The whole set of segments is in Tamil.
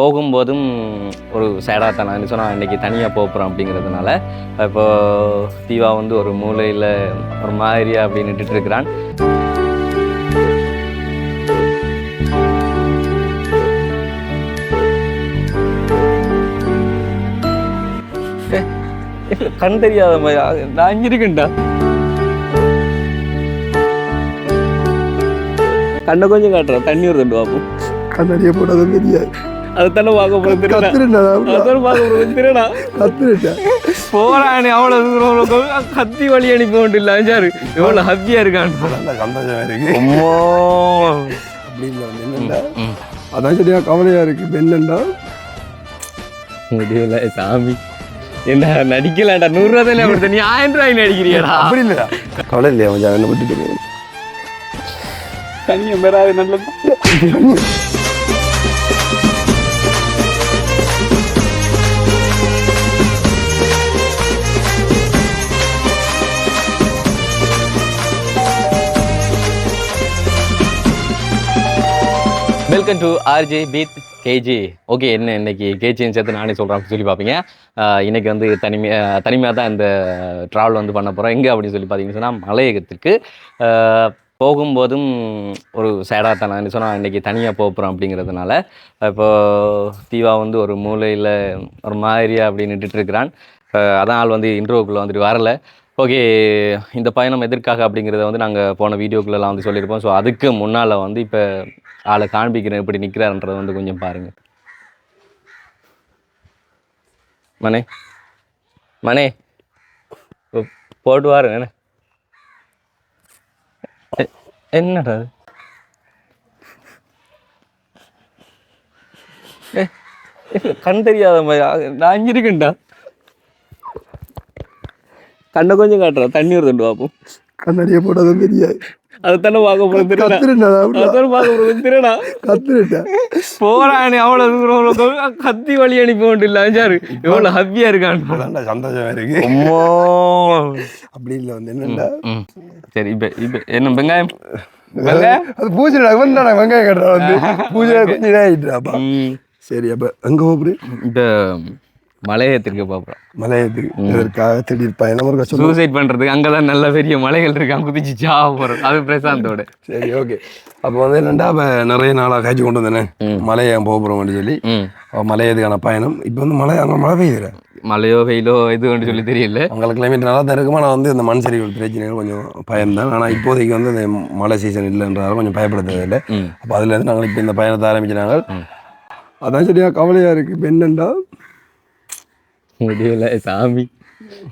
போகும்போதும் ஒரு சேடாக தான்? நான் சொன்னால் இன்றைக்கி தனியாக போகிறோம் அப்படிங்கிறதுனால இப்போ தீவா வந்து ஒரு மூலையில் ஒரு மாதிரியா அப்படி நின்றுட்டு இருக்கிறான். கண் தெரியாத மாதிரி. நான் இங்க இருக்கேன்டா. கண்ணை கொஞ்சம் காட்டுறேன் தண்ணி ஒரு தண்டு பார்ப்போம் கண்ணாடியை போட்டதும் தெரியாது. அதுதானே பார்க்க போகிறேன் திருடா. கத்துருண்டா அதான் பார்க்க போகிறேன் திருடா. கத்துருட்டா. போறானே அவ்வளோ தூரம் கத்தி வழி அனுப்பி கொண்டு இல்லை அஞ்சாரு எவ்வளோ ஹப்பியாக இருக்கான் நல்ல சந்தோஷமா இருக்கு. அம்மோ. என்னண்டா அதான் சரியா கவலையா இருக்கு. என்னண்டா முடியல சாமி. என்ன நடிக்கலாம்டா. நூறுரூவா தானே அப்படி நீ ஆயிரம் ரூபாய் நடிக்கிறியாடா. அப்படி இல்லையா கவலை இல்லையா கொஞ்சம் என்ன விட்டுட்டு தனியாக பெறாது நல்லது வெல்கம் டு ஆர்ஜே பீத் கேஜி ஓகே என்ன இன்னைக்கு கேஜின்னு சேர்த்து நானே சொல்கிறேன் சொல்லி பார்ப்பீங்க. இன்னைக்கு வந்து தனிமையாக தனிமையாக தான் இந்த ட்ராவல் வந்து பண்ண போகிறோம் எங்கே அப்படின்னு சொல்லி பார்த்தீங்கன்னு சொன்னால் மலையகத்திற்கு. போகும்போதும் ஒரு சேடாக தான். நான் சொன்னால் இன்றைக்கி தனியாக போகிறோம் அப்படிங்கிறதுனால. இப்போது தீவா வந்து ஒரு மூலையில் ஒரு மாதிரியா அப்படி நின்றுட்டு இருக்கிறான். அதான் ஆள் வந்து இன்ட்ரோவுக்குள்ளே வந்துட்டு வரல. ஓகே இந்த பயணம் எதற்காக அப்படிங்கிறத வந்து நாங்கள் போன வீடியோக்குள்ளெல்லாம் வந்து சொல்லியிருப்போம். ஸோ அதுக்கு முன்னால் வந்து இப்போ ஆளை காண்பிக்கிறேன் எப்படி நிற்கிறாருன்றதை வந்து கொஞ்சம் பாருங்கள் மனே மனே போட்டு வாருங்க என்ன? என்னடா கண் தெரியாத மாதிரி நான் இங்க இருக்கேன்டா. கண்ணை கொஞ்சம் காட்டுறேன் தண்ணி ஒரு தண்டு பார்ப்போம் கண்ணாடியை போட்டதும் தெரியாது. அதுதானே பார்க்க போகிறேன் திருடா. கத்துருண்டா அதுதானே பார்க்க போகிறேன் திருடா. கத்துருட்டா போறானே அவ்வளோ தூரம் கத்தி வழி அனுப்பி கொண்டு இல்லை அஞ்சாரு எவ்வளோ ஹப்பியாக இருக்கான் நல்ல சந்தோஷமா இருக்கு. அம்மோ. அப்படி இல்லை வந்து என்னண்டா சரி இப்போ இப்போ என்ன வெங்காயம்? வெங்காயம் அது பூஜை வந்தா வெங்காயம் கட்டுறா வந்து. பூஜை கொஞ்சம் இதாகிட்டுறாப்பா ம். சரி அப்ப எங்க போகுது இந்த மலையத்திற்கு பார்ப்போம் மலையத்துக்கு இதற்காக திடீர் பயணம் ஒரு கஷ்டம்? சூசைட் பண்ணுறதுக்கு அங்கே தான் நல்ல பெரிய மலைகள் இருக்கான் குதிச்சு சாவ போகிறோம் அது பிரசாந்தோட. சரி ஓகே அப்போ வந்து என்னண்டா அப்போ நிறைய நாளாக காய்ச்சி கொண்டு வந்தேனே. மலையை போக போகிறோம்னு சொல்லி. மலையதுக்கான பயணம். இப்போ வந்து மழை அங்கே மழை பெய்யுது? மலையோ வெயிலோ எதுன்னு சொல்லி தெரியல. அங்கே கிளைமேட் நல்லா தான் இருக்குமா நான் வந்து இந்த மண் சரிவு பிரச்சனைகள் கொஞ்சம் பயம்தான். ஆனால் இப்போதைக்கு வந்து இந்த மழை சீசன் இல்லைன்றதால கொஞ்சம் பயப்பட தேவையில்லை ம். அப்போ அதுலேருந்து நாங்கள் இப்போ இந்த பயணத்தை ஆரம்பிச்சினாங்க அதான் சரியா கவலையாக இருக்குது இப்போ என்னண்டா? முடியல சாமி.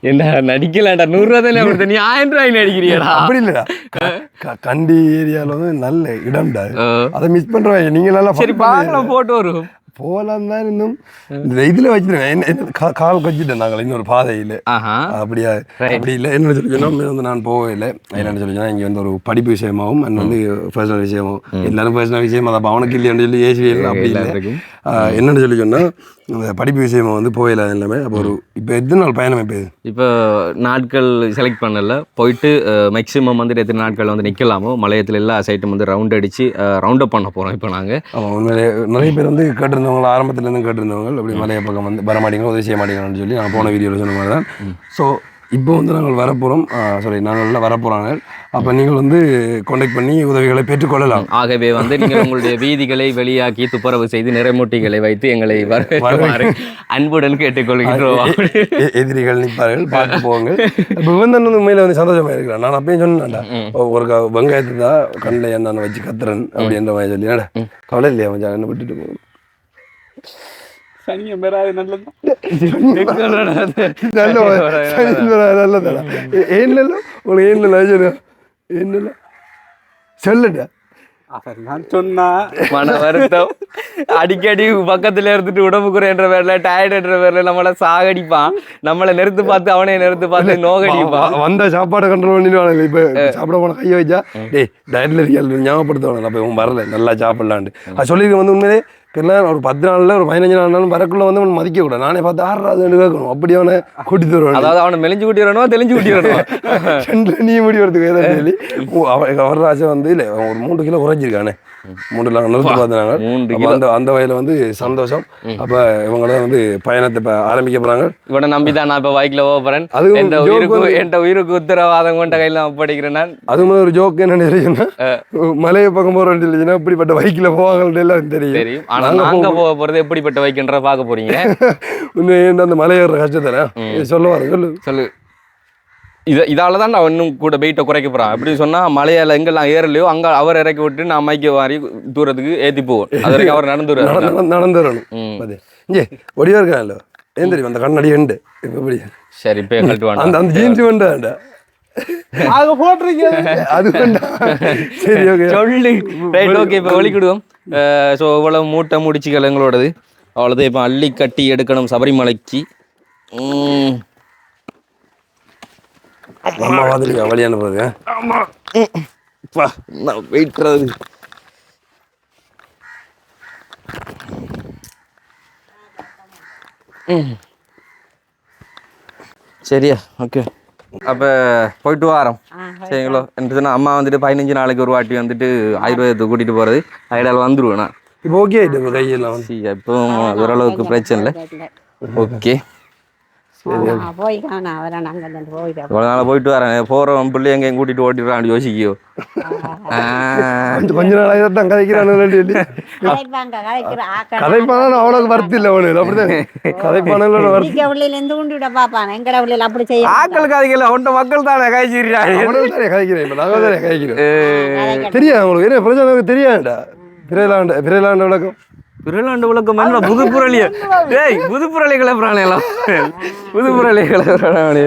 என்ன நடிக்கலாம்டா நூறுரூவா தானே அப்படி நீ ஆயிரம் ரூபாய் நடிக்கிறியாடா. அப்படி இல்லைடா. கண்டி ஏரியாவில் வந்து நல்ல இடம்டா. அது. மிஸ் பண்ணுறவங்க நீங்கள் நல்லா சரி பார்க்கலாம் போட்டு வரும். போகலாம் தான் இன்னும் இந்த இதில் கா- கால் வச்சுட்டேன் நாங்கள் இன்னொரு பாதையில். அப்படியா அப்படி இல்லை. என்ன சொல்லி சொன்னா வந்து நான் போகவே என்னன்னு சொல்லி சொன்னா இங்கே வந்து ஒரு படிப்பு விஷயமாவும் அண்ட் வந்து பர்சனல் விஷயமாவும். எல்லாரும் பர்சனல் விஷயம் அதை அவனுக்கு இல்லையான்னு சொல்லி ஏசி அப்படி இல்லை. என்னன்னு சொல்லி சொன்னா இந்த படிப்பு விஷயமா வந்து போகல எல்லாமே அப்போ ஒரு இப்போ எத்தனை நாள் பயணம் இப்போ இப்போ நாட்கள் செலக்ட் பண்ணல. போயிட்டு மேக்ஸிமம் வந்து எத்தனை நாட்கள் வந்து நிற்கலாமோ மலையத்தில் எல்லா சைட்டும் வந்து ரவுண்ட் அடித்து ரவுண்ட் அப் பண்ண போகிறோம் இப்போ நாங்கள் நிறைய பேர் வந்து கேட்டிருந்தவங்க ஆரம்பத்துலேருந்து கேட்டிருந்தவங்க அப்படி மலைய பக்கம் வந்து வர மாட்டீங்க உதவி செய்ய மாட்டீங்கன்னு சொல்லி நான் போன வீடியோவில் சொன்ன மாதிரி தான் ஸோ இப்போ வந்து நாங்கள் வரப்போகிறோம் சாரி நாங்கள் வரப்போகிறாங்க அப்போ நீங்கள் வந்து கான்டாக்ட் பண்ணி உதவிகளை பெற்றுக்கொள்ளலாம். ஆகவே வந்து நீங்கள் உங்களுடைய வீதிகளை வெளியாக்கி துப்புரவு செய்து நிறைமூட்டிகளை வைத்து எங்களை வரவேற்குமாறு அன்புடன் கேட்டுக்கொள்கிறோம் எதிரிகள் நிற்பார்கள் பார்த்து போவாங்க இப்போ வந்து உண்மையில வந்து சந்தோஷமா இருக்கிறான் நான் அப்பயும் சொன்னேன்டா ஒரு வெங்காயத்தை தான் கண்ணில் நான் வச்சு கத்துறேன் அப்படின்ற மாதிரி சொல்லி "என்னடா, கவலை இல்லையா கொஞ்சம் என்ன விட்டுட்டு போகும் சனியம் பெறாது நல்லது நல்ல உங்களுக்கு சொல்லட்டா நான் சொன்னா. மன வருத்தம். அடிக்கடி பக்கத்துல இருந்துட்டு உடம்பு குறைன்ற பேர்ல டயர்ட் என்ற பேர்ல நம்மள சாகடிப்பான். நம்மளை நிறுத்து பார்த்து அவனை நிறுத்து பார்த்து நோகடிப்பான். வந்த சாப்பாடை கண்ட்ரோல் பண்ணிடுவாங்க இப்போ சாப்பிட போன கையை வச்சா டேய் டயட்ல இருக்கியா ஞாபகப்படுத்துவாங்க அப்போ இவன் வரல நல்லா சாப்பிடலான்ட்டு. அது சொல்லியிருக்க வந்து உண்மையிலே தெரியல ஒரு பத்து நாள்ல ஒரு பதினஞ்சு நாள்னாலும் வரக்குள்ள வந்து அவன் மதிக்க கூடாது. நானே பார்த்து ஆடுறாதுன்னு கேட்கணும். அப்படி அவனை கூட்டி தருவான் அதாவது அவனை மெலிஞ்சு கூட்டிடணுமா தெளிஞ்சு கூட்டிடணுமா ரெண்டுல நீ முடி வரதுக்கு ஏதாவது சொல்லி. அவர் ராஜா வந்து இல்லை அவன் ஒரு மூன்று கிலோ குறைஞ்சிருக்கானே. மூன்று நிறுத்தி பார்த்தாங்க அந்த அந்த வகையில் வந்து சந்தோஷம். அப்போ இவங்கள வந்து பயணத்தை இப்போ ஆரம்பிக்க போகிறாங்க இவனை நம்பி தான் நான் இப்போ பைக்கில் போக போகிறேன் அதுவும் என் உயிருக்கு என் உயிருக்கு உத்தரவாதம் கொண்ட கையில் ஒப்படைக்கிறேன் நான். அது மாதிரி ஒரு ஜோக் என்ன தெரியும்னா மலையை பக்கம் போகிற இல்லைன்னா இப்படிப்பட்ட பைக்கில் போவாங்கன்னு எல்லாம் தெரியும். தெரியும். ஆனா நாங்க நாங்க போக போறது எப்படிப்பட்ட வைக்கின்ற பார்க்க போறீங்க? இன்னும் அந்த மலை ஏறுற கஷ்டத்தில் சொல்லுவாரு சொல்லு. சொல்லு. இத இதால தான் நான் இன்னும் கூட வெயிட்டை குறைக்க போறேன். அப்படி சொன்னா மலையால எங்கெல்லாம் ஏறலையோ அங்க அவர் இறக்கி விட்டு நான் மைக்க வாரி தூரத்துக்கு ஏத்தி போவோம் அது வரைக்கும் அவர் நடந்து வருவாரு. நடந்து நடந்து வரணும். ம். அது இங்கே ஒடிவா இருக்கான்ல ஏன் தெரியும்? அந்த கண்ணாடி எண்டு இப்போ இப்படி சரி இப்போ கட்டுவான் அந்த அந்த ஜீன்ஸ் வேண்டாம் ஆக போட்டிருக்கீங்க. அது வேண்டாம் சரி ஓகே சொல்லு. ரைட் ஓகே இப்போ வலிக்கிடுவோம். ஸோ இவ்வளவு மூட்டை முடிச்சுகள் எங்களோடது. அவ்வளோதான் இப்போ அள்ளி கட்டி எடுக்கணும் சபரிமலைக்கு. ம். அம்மா வாதிரிங்க வழி அனுப்புறது பா நான் வெயிட்றது சரியா ஓகே. அப்போ போயிட்டு வாரோம். சரிங்களோ? என்று அம்மா வந்துட்டு பதினஞ்சு நாளைக்கு ஒரு வாட்டி வந்துட்டு ஆயுர்வேதத்தை கூட்டிகிட்டு போகிறது ஐடால் வந்துருவேன் நான். இப்போ ஓகே இப்போ இப்போ ஓரளவுக்கு பிரச்சனை இல்லை. ஓகே போய் காணா அவரை நாங்கள் வந்து போயிட்டோம் இவ்வளோ நாள் போயிட்டு வரேன். போகிறவன் பிள்ளை எங்கேயும் கூட்டிகிட்டு ஓட்டிடுறான்னு யோசிக்கியோ? கொஞ்ச நாளாக தான் கதைக்கிறானு ஆக்கள். கதைப்பான அவ்வளோக்கு வருத்தி இல்லை அவனு அப்படிதான். கதைப்பானங்களோட வருத்தி உள்ளில இருந்து உண்டு விட பாப்பான் எங்கட உள்ளில அப்படி செய்ய ஆக்களுக்கு அதுக்கு அவன்கிட்ட மக்கள் தானே காய்ச்சிடுறாங்க அவனும் தானே கதைக்கிறேன். இப்போ நாங்கள் தானே கதைக்கிறோம். தெரியாது உங்களுக்கு என்ன பிரச்சனை தெரியாதுடா. பிரேலாண்ட பிரேலாண்ட விளக்கம் பிறலாண்டு விளக்கம் என்ன? புது புரளிய டேய் புது புரளி கிளப்புறானே எல்லாம் புது புரளி கிளப்புறானே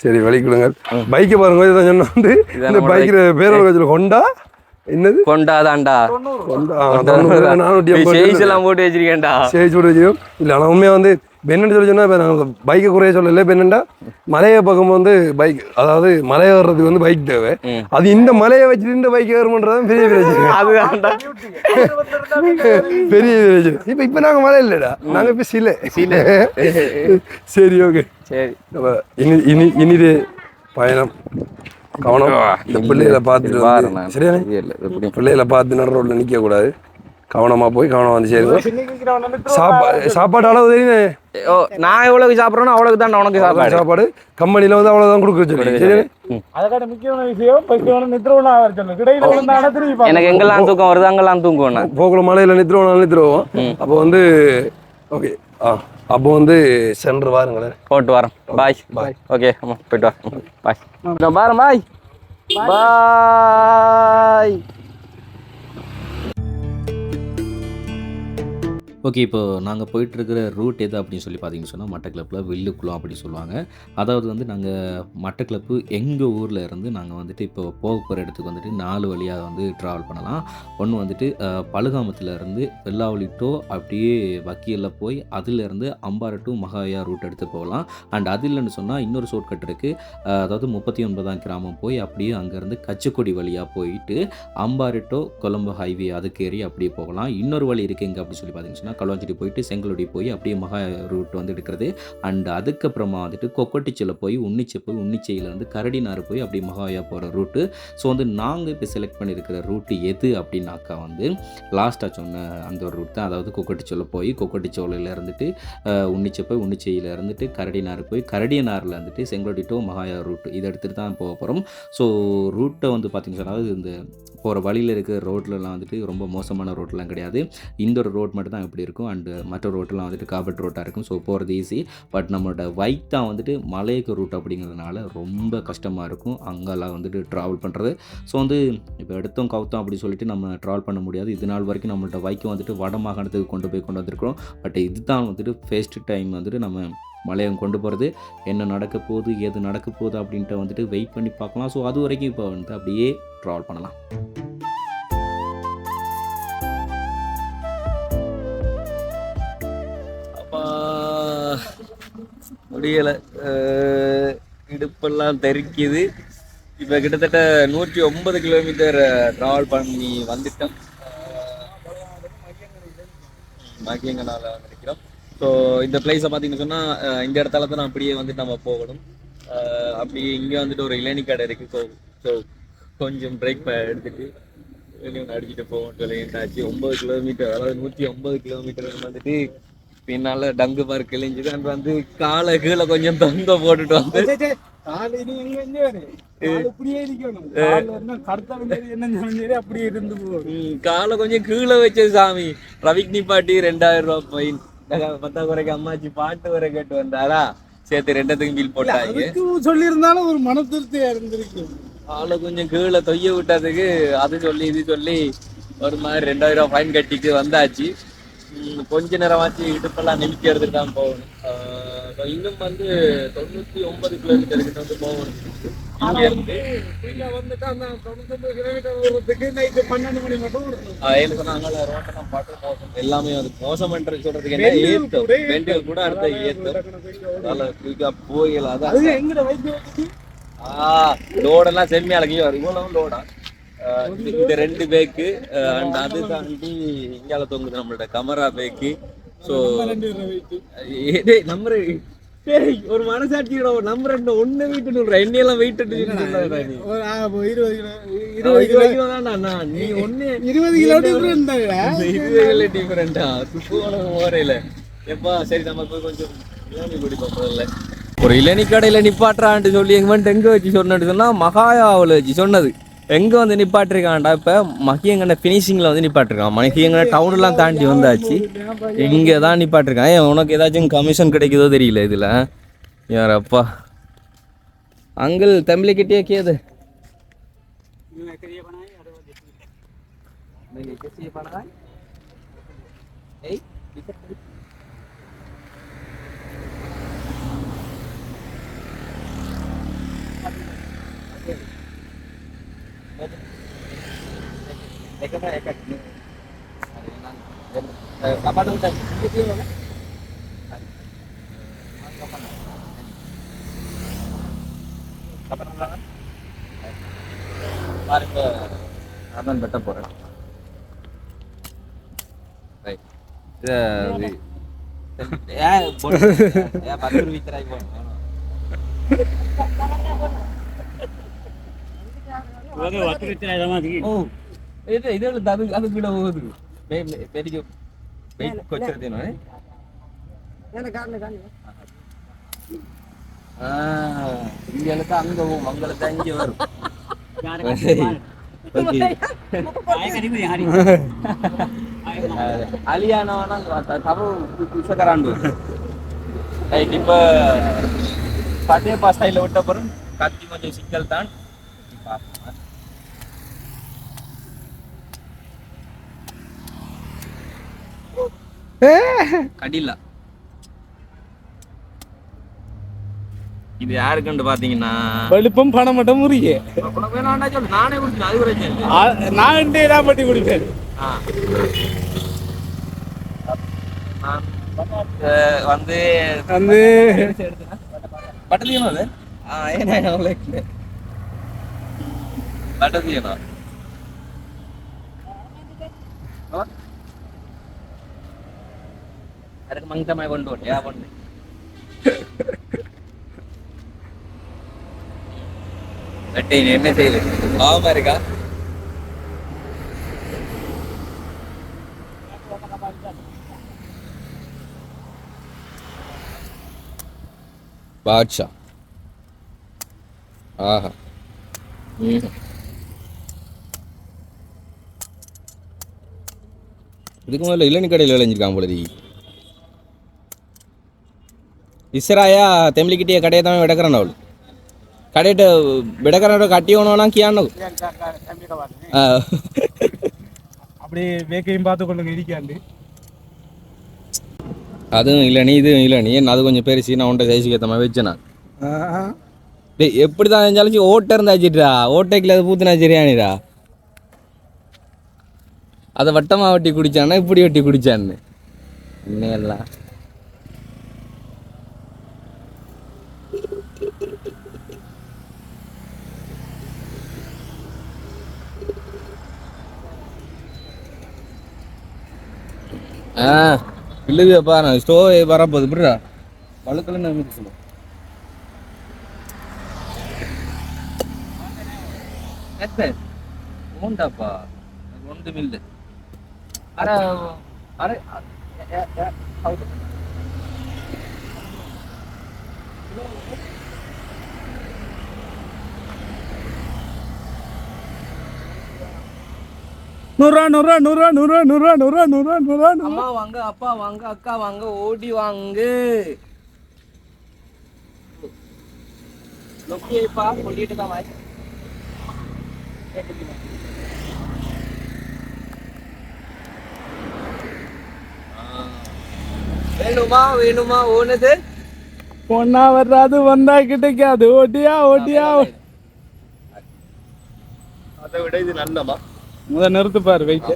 சரி வழி கொடுங்க. பைக்கை பாருங்க இதான் சொன்ன வந்து. இந்த பைக்கில் பேரோட கட்சியில் ஹொண்டா? என்னது? கொண்டாதான்டா ஹொண்டா ஆ, தொண்ணூறு, நானூற்றி ஐம்பது சேஸ் எல்லாம் போட்டு வச்சிருக்கேன்டா. சரி சொல்ல வச்சுக்கோ இல்லை ஆனால் உண்மையாக வந்து என்னன்னு சொல்லி சொன்னால் இப்போ நாங்கள் பைக்கை குறைய சொல்லலை. என்னென்னா மலையை பக்கம் வந்து பைக் அதாவது மலை ஏறுறதுக்கு வந்து பைக் தேவை. அது இந்த மலையை வச்சுட்டு இந்த பைக் ஏறுமன்றதான் பெரிய பிரச்சனை அதுதான்டா. பெரிய பிரச்சனை இப்போ இப்போ நாங்கள் மலை இல்லைடா. நாங்கள் இப்போ சிலை. சிலை. சரி ஓகே சரி. அப்ப இனி இனி இனிது பயணம். கவனம். இந்த பிள்ளைகளை பார்த்துட்டு. சரியானே பிள்ளைகளை பார்த்து நடு ரோட்டில் நிற்க கூடாது கவனமா போய் கவனம் வந்து சேருங்க. சாப்பாடு சாப்பாடு அளவு தெரியும்? ஓ நான் எவ்வளவுக்கு சாப்பிட்றேனோ அவ்வளவுக்கு தான் உனக்கு சாப்பாடு சாப்பாடு. கம்பெனியில் வந்து அவ்வளோதான் கொடுக்க சொல்லி. சரியானே அதோட முக்கியமான விஷயம் சொல்லு. எனக்கு எங்கெல்லாம் தூக்கம் வருது அங்கெல்லாம் தூங்குவேன் நான். போக்குள்ள மலையில் நிறுத்துருவோம் நிறுத்துருவோம் அப்போ வந்து ஓகே ஆ அப்போ வந்து சென்று வாருங்களேன். போட்டு வரேன் பாய் பாய் ஓகே ஆமா போயிட்டு வா. பாய் பாரேன் பாய் பாய் ஓகே இப்போ நாங்கள் போயிட்டுருக்கிற ரூட் எது அப்படின்னு சொல்லி பார்த்தீங்கன்னு சொன்னால் மட்டக்கிளப்பில் வில்லுக்குளம் அப்படின்னு சொல்லுவாங்க. அதாவது வந்து நாங்கள் மட்டக்கிளப்பு எங்கள் ஊரில் இருந்து நாங்கள் வந்துட்டு இப்போ போக போகிற இடத்துக்கு வந்துட்டு நாலு வழியாக வந்து ட்ராவல் பண்ணலாம். ஒன்று வந்துட்டு பழுகாமத்துலேருந்து இருந்து வெள்ளாவளி டோ அப்படியே வக்கீலில் போய் அதிலேருந்து அம்பாறை டு மகாயா ரூட் எடுத்து போகலாம். அண்ட் அது இல்லைன்னு சொன்னால் இன்னொரு ஷார்ட்கட் இருக்குது அதாவது முப்பத்தி ஒன்பதாம் கிராமம் போய் அப்படியே அங்கேருந்து கச்சக்கொடி வழியாக போயிட்டு அம்பாறை டு கொலம்பு ஹைவே அதுக்கு ஏறி அப்படியே போகலாம். இன்னொரு வழி இருக்குது எங்கே அப்படி சொல்லி பார்த்தீங்கன்னா களுவாஞ்சிட்டி போயிட்டு செங்கலோடி போய் அப்படியே மகா ரூட் வந்து எடுக்கிறது. அண்ட் அதுக்கப்புறமா வந்துட்டு கொக்கட்டிச்சியில் போய் உன்னிச்சை போய் உன்னிச்சையிலேருந்து கரடினாறு போய் அப்படியே மகாயா போகிற ரூட்டு ஸோ வந்து நாங்கள் இப்போ செலக்ட் பண்ணியிருக்கிற ரூட்டு எது அப்படின்னாக்கா வந்து லாஸ்ட்டாக சொன்ன அந்த ஒரு ரூட் தான். அதாவது கொக்கட்டிச்சோல போய் கொக்கட்டிச்சோலையில் இருந்துட்டு உன்னிச்சை போய் உன்னிச்சையில் இருந்துட்டு கரடினாறு போய் கரடியனாரில் இருந்துட்டு செங்கலோடி டு மகாயா ரூட் இதை எடுத்துகிட்டு தான் போக போகிறோம் ஸோ ரூட்டை வந்து பார்த்திங்கன்னா அதாவது இந்த போகிற வழியில் இருக்கிற ரோட்லலாம் வந்துட்டு ரொம்ப மோசமான ரோட்லாம் கிடையாது. இந்த ஒரு ரோட் மட்டும் தான் அப்படி இருக்கும்? அண்டு மற்ற ரோட்டெலாம் வந்துட்டு காபட் ரோட்டாக இருக்கும். ஸோ போகிறது ஈஸி பட் நம்மளோட பைக் தான் வந்துட்டு மலையக்கு ரூட் அப்படிங்கிறதுனால ரொம்ப கஷ்டமாக இருக்கும். அங்கெல்லாம் வந்துட்டு ட்ராவல் பண்ணுறது ஸோ வந்து இப்போ எடுத்தோம் கவுத்தோம் அப்படி சொல்லிட்டு நம்ம ட்ராவல் பண்ண முடியாது. இது நாள் வரைக்கும் நம்மள்ட்ட பைக்கை வந்துட்டு வட மாகாணத்துக்கு கொண்டு போய் கொண்டு வந்திருக்கிறோம். பட் இதுதான் வந்துட்டு ஃபர்ஸ்ட் டைம் வந்துட்டு நம்ம மலையம் கொண்டு போகிறது என்ன நடக்க போகுது ஏது நடக்க போகுது அப்படின்ட்டு வந்துட்டு வெயிட் பண்ணி பார்க்கலாம். ஸோ அது வரைக்கும் இப்போ வந்து அப்படியே ட்ராவல் பண்ணலாம். முடியலை. இடுப்பெல்லாம் தெறிக்குது. இப்போ கிட்டத்தட்ட நூற்றி ஒன்பது கிலோமீட்டர் ட்ராவல் பண்ணி வந்துட்டோம். மகியங்கனால நினைக்கிறோம். ஸோ இந்த பிளேஸை பார்த்தீங்கன்னு சொன்னால் இந்த இடத்துல தான் அப்படியே வந்துட்டு நம்ம போகணும். அப்படியே அப்படி இங்கே வந்துட்டு ஒரு இளநி கடை இருக்குது ஸோ ஸோ கொஞ்சம் பிரேக் எடுத்துட்டு வெளியே ஒன்று அடிச்சுட்டு போகணும் சொல்லி என்னாச்சு ஒம்பது கிலோமீட்டர் அதாவது நூற்றி ஐம்பது கிலோமீட்டர் வந்துட்டு பின்னால டங்கு கிழிஞ்சுது அண்ட் வந்து காலை கீழே கொஞ்சம் தொங்க போட்டுட்டு வந்து காலு? காலு காலை கொஞ்சம் கீழே வச்சது சாமி. ரவிக் நிப்பாட்டி ரெண்டாயிரம் ரூபாய் ஃபைன் பத்தா குறைக்கு அம்மாச்சி பாட்டு வரை கேட்டு வந்தாரா? சேர்த்து ரெண்டத்துக்கும் பில் போட்டாங்க. அதுக்கு சொல்லியிருந்தாலும் ஒரு மன திருப்தியா இருந்திருக்கு. ஆளை கொஞ்சம் கீழே தொய்ய விட்டதுக்கு அது சொல்லி இது சொல்லி ஒரு மாதிரி ரெண்டாயிரம் ரூபாய் ஃபைன் கட்டிட்டு வந்தாச்சு. கொஞ்ச நேரமாச்சு இடுப்பெல்லாம் எடுத்துட்டு தான் போகணும். இன்னும் வந்து தொண்ணூத்தி ஒன்பது கிலோமீட்டர் கிட்ட வந்து போகணும். ரோட்டெல்லாம் பார்த்து மோசம். எல்லாமே மோசம்ன்றது சொல்றதுக்கு என்ன வெண்டிகள் ஏத்தம் கூட வெண்டிகள் கூட அடுத்த ஏத்தம் போயிடலாம் அதான் லோடெல்லாம் செம்மையா இருக்கு. இவ்வளவு லோடா இந்த ரெண்டு பேக்கு அண்ட் அது தாண்டி இங்கால தொங்குது நம்மளோட கமரா பேக்கு ஸோ டேய் ஒரு மனசாட்சியோட ஒரு நம்பர் ரெண்டு ஒண்ணு வெயிட் சொல்ற. என்னையெல்லாம் வெயிட் இருபது கிலோ இருபது கிலோ. தான்டா நீ ஒண்ணு இருபது கிலோ டிஃபரெண்ட் இருபது கிலோ டிஃபரெண்டா சுத்தமான ஓரையில. எப்பா சரி நம்ம போய் கொஞ்சம் இளநீ குடிப்போம் முதல்ல ஒரு இளநீ கடையில நிப்பாட்டுறான்ட்டு சொல்லி எங்க வந்து எங்க வச்சு சொன்னது சொன்னா மகாயாவில் வச்சு சொன்னது. எங்கே வந்து நிப்பாட்டிருக்கான்டா இப்போ? மகியங்கண்ட ஃபினிஷிங்கில் வந்து நிப்பாட்டிருக்கான். மகியங்கண்ட டவுன்லாம் தாண்டி வந்தாச்சு. இங்கே தான் நிப்பாட்டிருக்கான். ஏன் உனக்கு ஏதாச்சும் கமிஷன் கிடைக்குதோ தெரியல இதில். யாரப்பா அங்கிள் தம்பிலிக்கிட்டே கேது பாருங்க அதான் வெட்ட போறேன் ரைட் இது அது- ஏன் போட்டு- ஏன் பத்து ரூபாய் விக்கிறாய் போடணும்? ஓ இது இது அது அது கூட போகுது பெரிய வெயிட் கொச்சது இங்க இழுத்தா அங்க போகும் அங்க இழுத்தா இங்க வரும் அலியானவனா தபு குசகராண்டு ரைட் இப்போ பட்டேப்பா ஸ்டைலில் விட்ட பிறகு கத்தி கொஞ்சம் சிக்கல் தான் கடிலா. இது யாருக்குன்னு பாத்தீங்கன்னா? வெளுப்பம் பணம் மட்டும் முறிய நானே குடிச்சேன் அது இல்லை நான் தான் பட்டி குடிப்பேன். வந்து வந்து பட்டதியமா அது? ஆ ஏன்னா அவங்களுக்கு अरे मग तर माझ्या बंडोट या पण தட்டை என்ன செய்யுது பாவமா இருக்கா பாட்ஷா ஆஹா இதுக்கு முதல்ல இளநி கடையில் விளைஞ்சிருக்காங்க போலடி ඉස්සරයා තෙමලිකිටිය කඩේ තම වැඩ කරනවලු කඩට වැඩ කරනට කටිය ඕනවනම් කියන්නු அப்படியே வேக்கையும் பார்த்து கொண்டு இருக்காண்டு அதுவும் இல்லை நீ இதுவும் இல்லை நீ என்ன அது கொஞ்சம் பெருசு நான் உன்ட்ட சைஸுக்கு ஏற்ற மாதிரி வச்சேன் நான் டேய் எப்படி தான் இருந்தாலும் ஓட்டை இருந்தாச்சுட்டா ஓட்டைக்குள்ள அது பூத்துனா சரியானிடா அதை வட்டமாக வெட்டி குடிச்சானா இப்படி வெட்டி குடிச்சான்னு இன்னும் எல்லாம் இல்லையாப்பா நான் ஸ்டோவ் வரப்போது இப்படிடா பழுக்கலன்னு அமைத்து சொல்லுவோம் உண்டாப்பா ஒன்றுமில்லை அரை அரை நூறுரூவா நூறுரூவா நூறுரூவா நூறுரூவா நூறுரூவா நூறுரூவா நூறுரூவா நூறுரூவா அம்மா வாங்க அப்பா வாங்க அக்கா வாங்க ஓடி வாங்க. லொக்கியப்பா சொல்லிட்டு தான் வாய். வேணுமா வேணுமா ஓனது? பொண்ணா வர்றாது வந்தா கிடைக்காது ஓட்டியா ஓட்டியா அதை விட இது நல்லமா முத நிறுத்து பாரு வெயிட்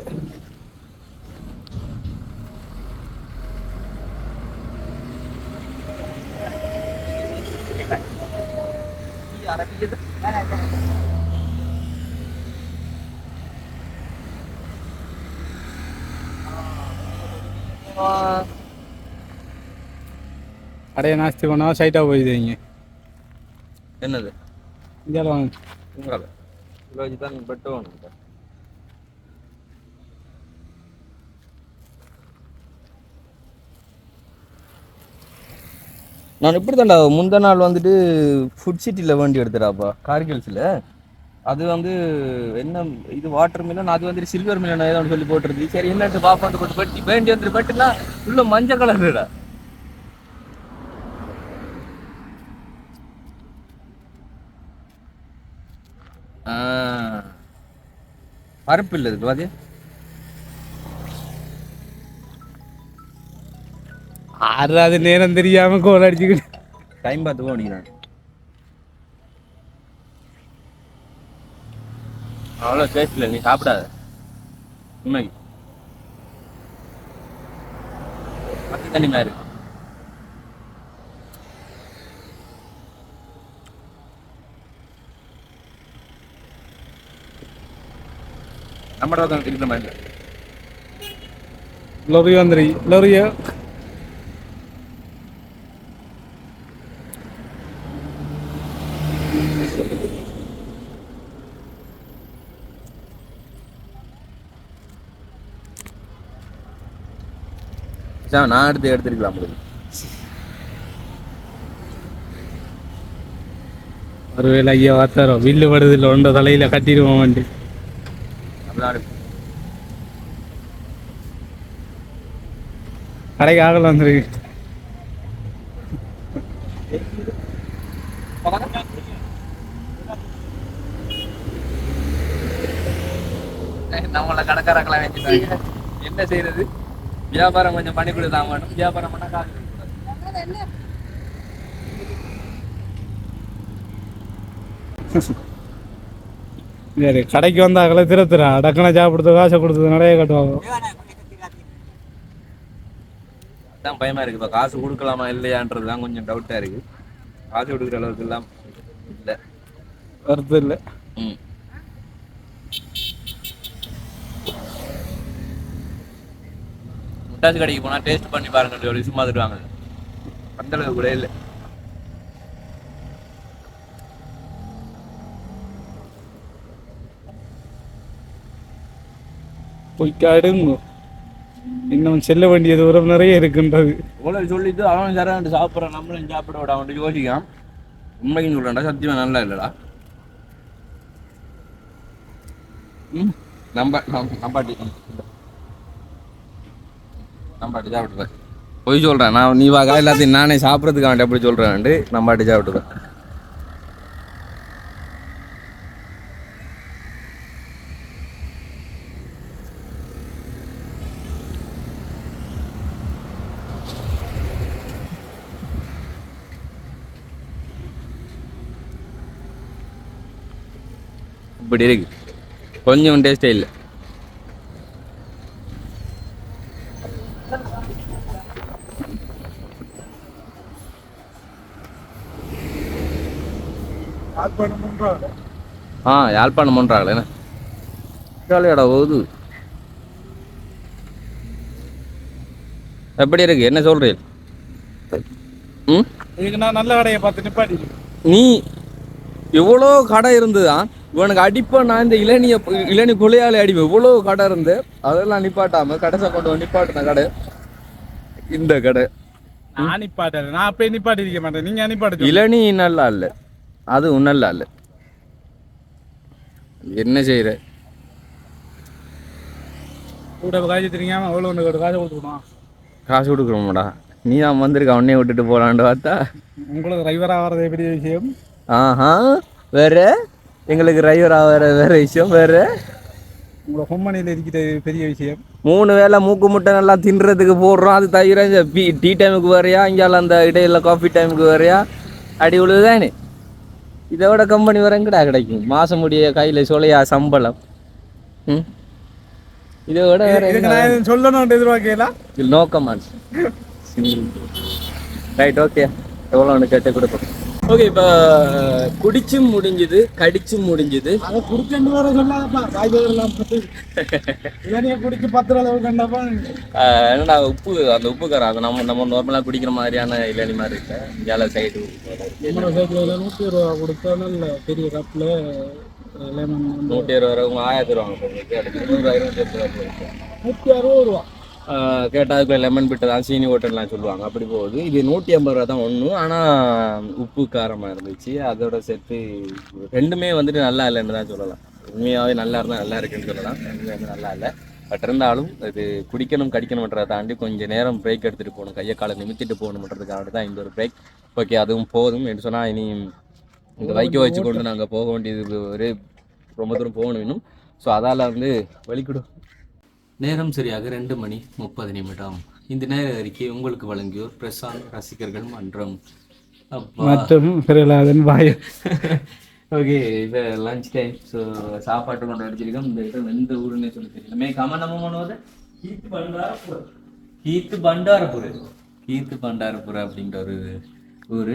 அடைய நாஸ்தி பண்ணா சைட்டா போயிடுவீங்க என்னது? இங்கே வாங்க. உங்களால இவ்வளோ தான் பெட்டு வேணும் நான் எப்படி தாண்டா முந்த நாள் வந்துட்டு ஃபுட் சிட்டியில் வண்டி எடுத்துடாப்பா கார்கில்ஸில் அது வந்து என்ன இது வாட்டர் மில்லன் அது வந்துட்டு சில்வர் மில்லன் ஏதோ ஒன்று சொல்லி போட்டுருது சரி என்னட்டு பாப்பாந்து போட்டு பட்டி வேண்டி வந்துட்டு பட்டுனா உள்ள மஞ்சள் கலருடா பருப்பு இல்லை இதுக்கு பாத்தியா? ஆறாவது நேரம் தெரியாம கோல் அடிச்சுக்கிட்டு. டைம் பார்த்து போனீங்க அவ்வளோ டேஸ்ட் இல்லை நீ சாப்பிடாத. உண்மைக்கு பத்து தண்ணி மாதிரி இருக்கு நம்மட தான் இருக்கிற மாதிரி இல்லை. லொரி சார் நான் எடுத்து எடுத்துருக்கலாம் உங்களுக்கு ஒருவேளை ஐயா வாத்தாரோ வில்லு படுதில்ல ஒன்ற தலையில கட்டிடுவோம் வண்டி. கடைக்கு ஆகல வந்துருக்கு. நம்மள வச்சுட்டாங்க என்ன செய்யறது வியாபாரம் கொஞ்சம் பண்ணி கொடுத்தா மட்டும். வியாபாரம் பண்ணா காசு. சரி கடைக்கு வந்தாங்களே திருத்துறா. டக்குன சாப்பிடுறது காசை கொடுத்தது நிறைய கட்டுவாங்க. அதான் பயமா இருக்கு. இப்ப காசு கொடுக்கலாமா இல்லையான்றது தான் கொஞ்சம் டவுட்டா இருக்கு. காசு கொடுக்குற அளவுக்கு எல்லாம் இல்ல. வருது இல்லை. ம். முட்டாசு கடைக்கு போனா டேஸ்ட் பண்ணி பாருங்க சொல்லி சும்மா தருவாங்க அந்த அளவுக்கு கூட இல்லை. பொய்க்காடுங்க இன்னும் செல்ல வேண்டிய தூரம் நிறைய இருக்கின்றது. இவ்வளவு சொல்லிட்டு அவன் சரண்டு சாப்பிட்றான் நம்மளும் சாப்பிட விட அவன் யோசிக்கான். உண்மைக்குன்னு சொல்றான்டா சத்தியமா நல்லா இல்லடா. ம் நம்ப- நம்பாட்டி நம்ம அடிச்சா விட்டுருவேன் பொய் சொல்கிறேன் நான் நீ வாக்கா எல்லாத்தையும் நானே சாப்பிட்றதுக்கு அவன் எப்படி சொல்கிறேன் நம்ம அடிச்சா விட்டுருவேன் இப்படி இருக்கு. கொஞ்சம் டேஸ்டே இல்லை. ஆ யாழ்ப்பாணம் பண்ணுறாங்களே என்ன? ஜாலியாடா போகுது எப்படி இருக்கு? என்ன சொல்றீங்க ம்? இதுக்கு நான் நல்ல கடையை பார்த்து நிப்பாட்டி நீ எவ்வளோ கடை இருந்ததா இவனுக்கு அடிப்பேன் நான் இந்த இளநிய இளநி குலையாலே அடிப்பேன் இவ்வளோ கடை இருந்து அதெல்லாம் நிப்பாட்டாம கடைசா கொண்டு வந்து நிப்பாட்டின கடை. இந்த கடை. நான் நிப்பாட்டல. நான் அப்பயே நிப்பாட்டி இருக்க மாட்டேன். நீங்க நிப்பாட்டு இளநி நல்லா இல்லை. அதுவும் நல்லா இல்லை என்ன செய்யற கூட காய்ச்சி தெரியாம அவ்வளோ ஒன்று காசு கொடுத்துக்கணும் காசு கொடுக்குறோம்டா நீ தான் வந்திருக்க உடனே விட்டுட்டு போலான்னு பார்த்தா. உங்களுக்கு டிரைவராக வர்றதே பெரிய விஷயம்? ஆஹா வேற? எங்களுக்கு டிரைவர் ஆகிற வேற விஷயம் வேற? உங்களை ஹொம்மனியில் இருக்கிறது பெரிய விஷயம். மூணு வேளை மூக்கு முட்டை நல்லா தின்றதுக்கு போடுறோம் அது தவிர இந்த டீ டைமுக்கு வேறையா இங்கால அந்த இடையில காஃபி டைமுக்கு வேறையா அடி உழுதுதானே. இதை விட கம்பெனி வரங்கடா கிடைக்கும்? மாசம் முடிய கையில் சொல்லையா சம்பளம். ம்? இதை விட வேற சொல்லணும்னு எதிர்பார்க்கல நோ கமாண்ட்ஸ் ரைட் ஓகே எவ்வளோ ஒன்று கேட்டு கொடுப்போம். ஓகே இப்போ குடிச்சும் முடிஞ்சுது கடிச்சும் முடிஞ்சுது. குடிச்சேன்னு வேற சொல்லாதப்பா. காய்கறி எல்லாம் பார்த்து இளநியை குடிச்சு பத்து அளவு கண்டப்பா. என்னடா உப்பு அந்த உப்பு காரம் அது நம்ம நம்ம நார்மலாக குடிக்கிற மாதிரியான இளநி மாதிரி இல்லை இந்தியாவில் சைடு சேர்த்துல நூற்றி ரூபா கொடுத்தா நல்ல பெரிய கப்பில் லெமன் நூற்றி இருபது ரூபா உங்கள் ஆயா தருவாங்க உங்களுக்கு அதுக்கு இருநூறுவா இருபத்தி ரூபா. நூற்றி அறுபது ரூபா. ஆஹ் கேட்டா அதுக்குள்ள லெமன் பிட்டு தான் சீனி ஓட்டர்லாம் சொல்லுவாங்க. அப்படி போகுது. இது நூற்றி ஐம்பது ரூபா தான் ஒன்று ஆனால் உப்பு காரமாக இருந்துச்சு. அதோட சேர்த்து ரெண்டுமே வந்துட்டு நல்லா இல்லைன்னு தான் சொல்லலாம். உண்மையாகவே நல்லா இருந்தால் நல்லா இருக்குன்னு சொல்லலாம். ரெண்டுமே வந்து நல்லா இல்லை. பட் இருந்தாலும் இது குடிக்கணும் கடிக்கணுன்றதை தாண்டி கொஞ்சம் நேரம் பிரேக் எடுத்துகிட்டு போகணும். கையை காலை நிமித்திட்டு போகணுன்றதுக்காக தான் இந்த ஒரு பிரேக் ஓகே அதுவும் போதும் என்று சொன்னால் இனி இந்த வைக்க வச்சு கொண்டு நாங்கள் போக வேண்டியது ஒரு ரொம்ப தூரம் போகணும் இன்னும். ஸோ அதால் வந்து வலிக்கிடும் நேரம் சரியாக ரெண்டு மணி முப்பது நிமிடம். இந்த நேர அறிக்கை உங்களுக்கு வழங்கியோர் பிரசாந்த் ரசிகர்கள் மன்றம். அப்பா. மற்றும் பிரகலாதன் வாயு. ஓகே இப்போ லஞ்ச் டைம் ஸோ சாப்பாட்டு கொண்டு அடிச்சிருக்கோம் இந்த இடம் எந்த ஊருன்னே சொல்லி தெரியல. மே கம நம்ம பண்ணுவது கீத்து பண்டாரப்புற கீத்து பண்டாரப்புற கீத்து பண்டாரப்புற அப்படின்ற ஒரு ஊர்.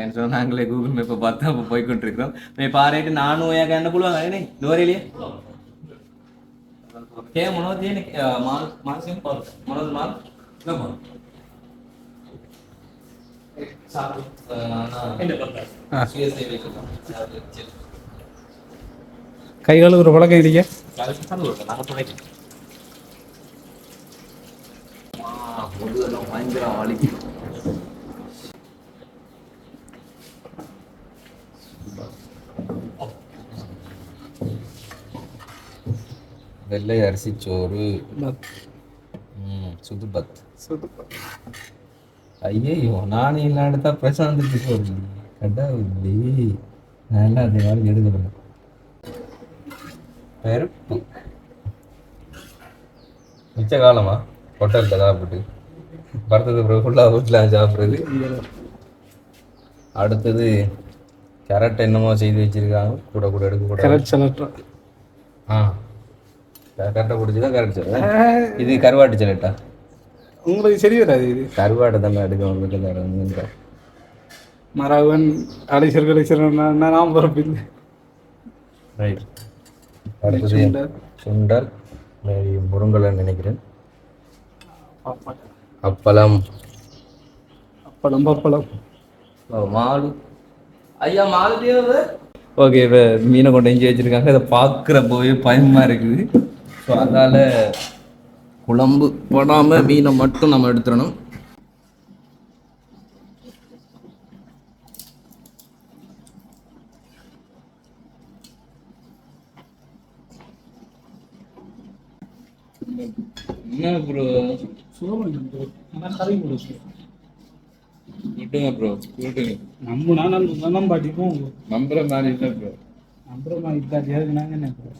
என்ன சொன்னால் நாங்களே கூகுள் மேப்பை பார்த்து அப்போ போய்கொண்டிருக்கிறோம் மே பாராட்டு நானும் ஏன் என்ன புழுவாங்க? என்ன டோரிலேயே क्या मनोज ये ने- अ, माल माल सिंह और मनोज माल ना माल साहब अ, ना सीएसए में चल கை கழுவுற பழக்கம் இல்லையா காலைக்கு தான் வருது நாங்க துணைக்கு ஆ முதுகெல்லாம் பயங்கர வலிக்கு வெள்ளை அரிசி சோறு. ம் சுதுபத் ஐயோ நானே இல்லாண்டு தான் பிரசாந்துக்கு சொல்லி கடவுளே. நல்லா அந்த மாதிரி எடுக்கிறேன் பருப்பு. மிச்ச காலமா? ஹோட்டலில் சாப்பிட்டு படுத்தது பிறகு ஃபுல்லாக வீட்டில் சாப்பிட்றது. அடுத்தது கேரட் என்னமோ செய்து வச்சிருக்காங்க. கூட கூட எடுக்க கூட சொல்லட்டா ஆ. கரெக்டாக பிடிச்சதா கரெக்ட் இது கருவாட்டு சலட்டா? உங்களுக்கு சரி வராது இது? கருவாட்டை தான் எடுக்க உங்களுக்கு மரவன் அலைசர் கலைசர் நாம் பிறப்பில்லை ரைட் அடுத்தது சுண்டல். மேரி முருங்கலன்னு நினைக்கிறேன். அப்பளம். அப்பளம். பப்பளம் மாலு. ஐயா மாலு ஓகே இப்போ மீனை கொண்டு எஞ்சி வச்சுருக்காங்க. இதை பார்க்குறப்போவே பயமாக இருக்குது. ஸோ அதனால் குழம்பு போடாமல் மீனை மட்டும் நம்ம எடுத்துடணும். என்ன ப்ரோ விட்டுங்க ப்ரோ விட்டுங்க நம்ம நான் நம்பாட்டிக்கும் நம்புற மாதிரி இல்லை ப்ரோ அப்புறமா இதாட்டியாவது நாங்கள் என்ன bro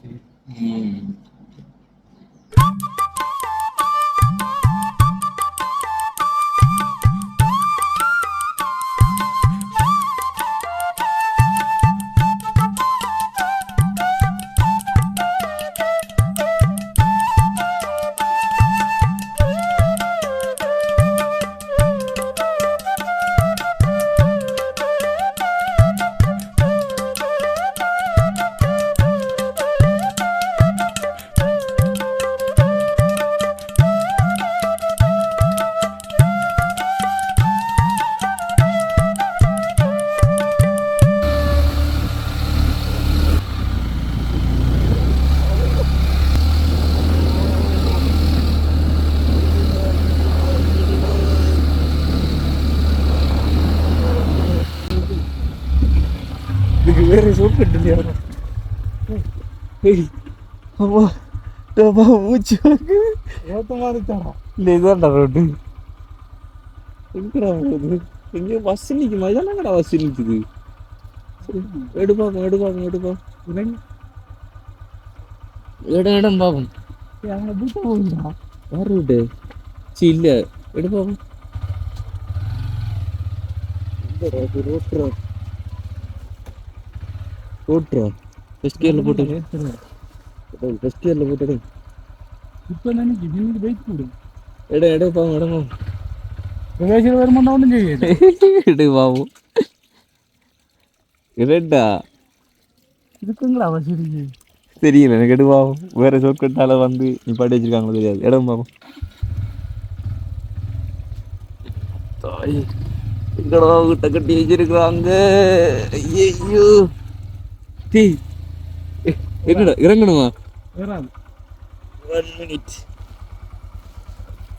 அம்மா டப்பா மூச்சு. ரோட்டு மாதிரி தானா இல்லை இதான்டா ரோடு எங்கடா போகுது எங்கேயோ பஸ் நிற்குமா இதெல்லாம் பஸ் நிற்குது எடுப்பாங்க எடுப்பாங்க எடுப்போம் இறங்கி இடம் இடம் பார்ப்போம் அங்கே புத்த போகுதுடா யார் ரோடு சி இல்லை எடுப்பாங்க ரோட்ரா ரோட்ரா ஃபஸ்ட் கியரில் போட்டு ஃபஸ்ட் கியரில் போட்டு இப்போ இன்னைக்கு வெயிட் போடு. இடம் இடம் பாவம் இடம் பாவம் பிரவேசில் வருமானம் ஒன்றும் செய்யுது. இடு பாவம் இரண்டா? இருக்குங்களா வசதி தெரியல எனக்கு எடு பாவம் வேற சொற்கட்டால வந்து நீ பாட்டி வச்சிருக்காங்களோ தெரியாது. இடம் பாவம் தாய் எங்கடா கிட்ட கட்டி வச்சிருக்காங்க ஐயோ டீ எங்கடா இறங்கணுமா வராது ஒன் மினிட்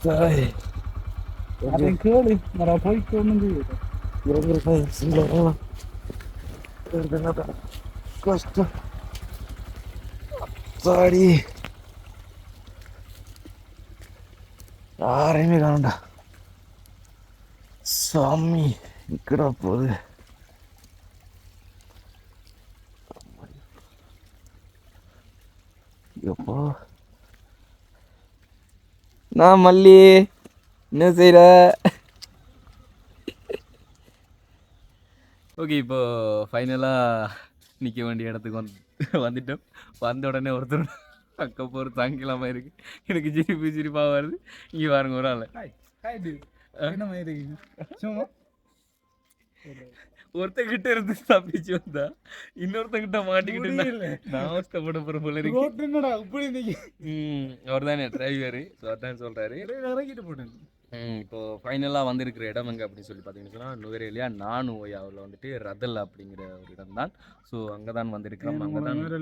தாய் அதை கேளு நான் போயிட்டு ஒன்றும் செய்யுது இறங்குறப்ப சிங்கள கஷ்டம் சாடி யாரையுமே காணண்டா சாமி இக்கடா போகுது எப்போ நான் மல்லி என்ன செய்கிற ஓகே இப்போ ஃபைனலாக நிற்க வேண்டிய இடத்துக்கு வந்து வந்துட்டோம் வந்த உடனே ஒருத்தர் அக்க போகிற தாங்கிலாமல் இருக்கு எனக்கு சிரிப்பு சிரிப்பாக வருது இங்கே பாருங்க ஒரு ஆள் காய்டு என்ன மாதிரி சும்மா ஒருத்தங்கிட்ட இருந்து தப்பிச்சு வந்தா இன்னொருத்தங்கிட்ட மாட்டிக்கிட்டு. நான் அவஸ்தைப்பட போகிற போல இருக்கு. என்னடா இப்படி ம் அவர் தானே டிரைவரு ஸோ அதான் சொல்கிறாரு இடையில இறக்கிட்டு போட்டேன் இப்போ ஃபைனலாக வந்திருக்கிற இடம் எங்கே அப்படின்னு சொல்லி பார்த்தீங்கன்னு சொன்னால் நுவரேலியா நான் ஓயாவில் வந்துட்டு ரதல் அப்படிங்கிற ஒரு இடம் தான் ஸோ அங்கே தான் வந்திருக்கிறோம் அங்கே தான் வேறு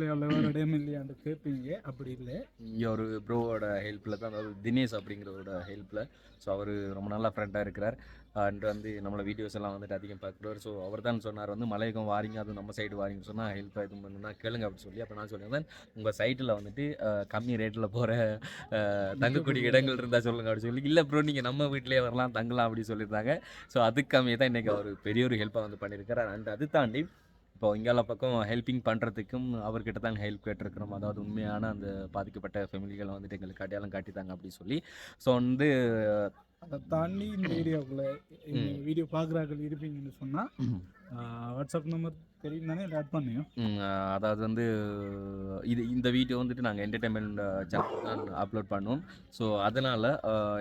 இடம் இல்லையான்னு கேட்பீங்க அப்படி இல்லை. இங்கே ஒரு ப்ரோவோட ஹெல்ப்பில் தான் அதாவது தினேஷ் அப்படிங்கிறவரோட ஹெல்ப்பில் ஸோ அவர் ரொம்ப நல்லா ஃப்ரெண்டாக இருக்கிறார். அண்ட் வந்து நம்மளை வீடியோஸ் எல்லாம் வந்துட்டு அதிகம் பார்க்குறாரு ஸோ அவர் தான் சொன்னார் வந்து மலையகம் வாரிங்க அது நம்ம சைடு வாரிங்கன்னு. சொன்னால் ஹெல்ப் எதுவும் பண்ணுன்னா கேளுங்க அப்படின்னு சொல்லி. அப்போ நான் சொல்லியிருந்தேன் உங்கள் சைட்டில் வந்துட்டு கம்மி ரேட்டில் போகிற தங்கக்கூடிய இடங்கள் இருந்தால் சொல்லுங்க அப்படின்னு சொல்லி. இல்லை ப்ரோ நீங்கள் நம்ம வீட்டிலேயே வரலாம் தங்கலாம் அப்படி சொல்லியிருந்தாங்க. ஸோ அதுக்கு கம்மியாக தான் இன்றைக்கி அவர் பெரிய ஒரு ஹெல்ப்பாக வந்து பண்ணியிருக்காரு. அண்ட் அது தாண்டி இப்போ இங்கால பக்கம் ஹெல்ப்பிங் பண்ணுறதுக்கும் அவர்கிட்ட தான் ஹெல்ப் கேட்டிருக்கிறோம். அதாவது உண்மையான அந்த பாதிக்கப்பட்ட ஃபேமிலிகளை வந்துட்டு எங்களுக்கு அடையாளம் காட்டித்தாங்க அப்படி சொல்லி. ஸோ வந்து அதை தாண்டி இந்த ஏரியாவுக்குள்ள வீடியோ பார்க்குறாக்கள் இருப்பீங்கன்னு சொன்னால் வாட்ஸ்அப் நம்பர் அதாவது வந்து இது இந்த வீடியோ வந்துட்டு நாங்கள் என்டர்டைன்மெண்ட் சேனல் தான் அப்லோட் பண்ணுவோம். ஸோ அதனால்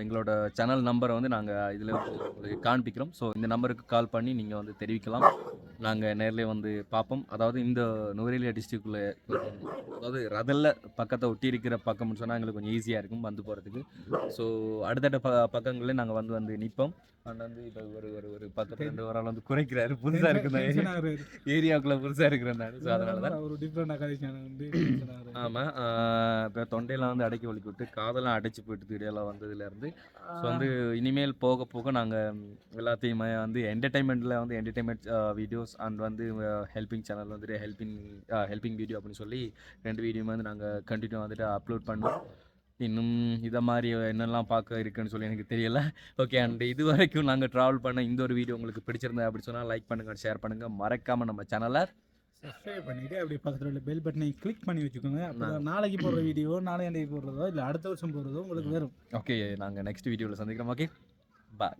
எங்களோட சேனல் நம்பரை வந்து நாங்கள் இதில் உங்களுக்கு காண்பிக்கிறோம். ஸோ இந்த நம்பருக்கு கால் பண்ணி நீங்கள் வந்து தெரிவிக்கலாம். நாங்கள் நேர்லேயே வந்து பார்ப்போம். அதாவது இந்த நுவரேலியா டிஸ்ட்ரிக்டில் அதாவது ரதல்ல பக்கத்தை ஒட்டி இருக்கிற பக்கம்னு சொன்னால் எங்களுக்கு கொஞ்சம் ஈஸியாக இருக்கும் வந்து போகிறதுக்கு ஸோ அடுத்தடுத்த ப பக்கங்களே நாங்கள் வந்து வந்து நிற்போம் அண்ட் வந்து இப்போ ஒரு ஒரு ஒரு பக்கத்து ரெண்டு ஆள் வந்து குறைக்கிறாரு. புதுசாக இருக்கு இந்த ஏரியா ஏரியாவுக்குள்ள புதுசாக இருக்கிறனால ஸோ அதனால தான் ஒரு டிஃப்ரெண்டாக வந்து ஆகுது. ஆமாம் இப்போ தொண்டையெல்லாம் வந்து அடக்கி வலிக்கி விட்டு காதெல்லாம் அடைச்சி போயிட்டு இடையில வந்ததுலேருந்து ஸோ வந்து இனிமேல் போக போக நாங்கள் எல்லாத்தையுமே வந்து என்டர்டைன்மெண்ட்டில் வந்து என்டர்டைன்மெண்ட் வீடியோஸ் அண்ட் வந்து ஹெல்பிங் சேனல் வந்துட்டு ஹெல்பிங் ஹெல்பிங் வீடியோ அப்படின்னு சொல்லி ரெண்டு வீடியோமே வந்து நாங்கள் கண்டினியூ வந்துட்டு அப்லோட் பண்ணுவோம் இன்னும் இதை மாதிரி என்னெல்லாம் பார்க்க இருக்குன்னு சொல்லி எனக்கு தெரியல. ஓகே அண்ட் இது வரைக்கும் நாங்கள் ட்ராவல் பண்ண இந்த ஒரு வீடியோ உங்களுக்கு பிடிச்சிருந்தா அப்படி சொன்னால் லைக் பண்ணுங்கள் ஷேர் பண்ணுங்கள் மறக்காமல் நம்ம சேனலை சப்ஸ்கிரைப் பண்ணிட்டு அப்படியே பக்கத்தில் உள்ள பெல் பட்டனை கிளிக் பண்ணி வச்சுக்கோங்க. அப்போ நாளைக்கு போடுற வீடியோ நாளை அன்றைக்கு போடுறதோ இல்லை அடுத்த வருஷம் போடுறதோ உங்களுக்கு வரும். ஓகே நாங்கள் நெக்ஸ்ட் வீடியோவில் சந்திக்கிறோம் ஓகே பாய்